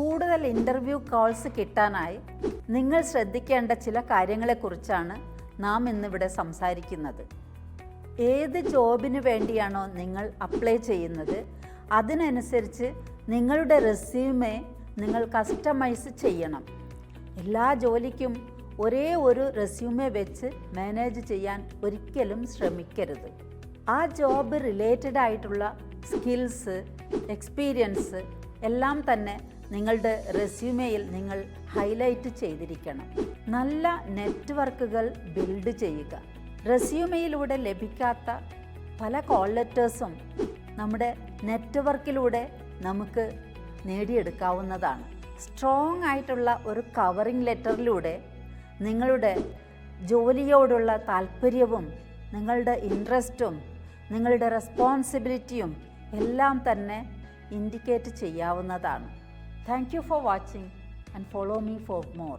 കൂടുതൽ interview calls കിട്ടാനായി നിങ്ങൾ ശ്രദ്ധിക്കേണ്ട ചില കാര്യങ്ങളെക്കുറിച്ചാണ് നാം ഇന്നിവിടെ സംസാരിക്കുന്നത്. ഏത് ജോബിന് വേണ്ടിയാണോ നിങ്ങൾ അപ്ലൈ ചെയ്യുന്നത് അതിനനുസരിച്ച് നിങ്ങളുടെ റെസ്യൂമേ നിങ്ങൾ കസ്റ്റമൈസ് ചെയ്യണം. എല്ലാ ജോലിക്കും ഒരേ ഒരു റെസ്യൂമേ വെച്ച് മാനേജ് ചെയ്യാൻ ഒരിക്കലും ശ്രമിക്കരുത്. ആ ജോബ് റിലേറ്റഡ് ആയിട്ടുള്ള സ്കിൽസ് എക്സ്പീരിയൻസ് എല്ലാം തന്നെ നിങ്ങളുടെ റെസ്യൂമെയിൽ നിങ്ങൾ ഹൈലൈറ്റ് ചെയ്തിരിക്കണം. നല്ല നെറ്റ്വർക്കുകൾ ബിൽഡ് ചെയ്യുക. റെസ്യൂമെയിലൂടെ ലഭിക്കാത്ത പല കോൾ ലെറ്റേഴ്സും നമ്മുടെ നെറ്റ്വർക്കിലൂടെ നമുക്ക് നേടിയെടുക്കാവുന്നതാണ്. സ്ട്രോങ് ആയിട്ടുള്ള ഒരു കവറിംഗ് ലെറ്ററിലൂടെ നിങ്ങളുടെ ജോലിയോടുള്ള താല്പര്യവും നിങ്ങളുടെ ഇൻട്രസ്റ്റും നിങ്ങളുടെ റെസ്പോൺസിബിലിറ്റിയും എല്ലാം തന്നെ ഇൻഡിക്കേറ്റ് ചെയ്യാവുന്നതാണ്. Thank you for watching and follow me for more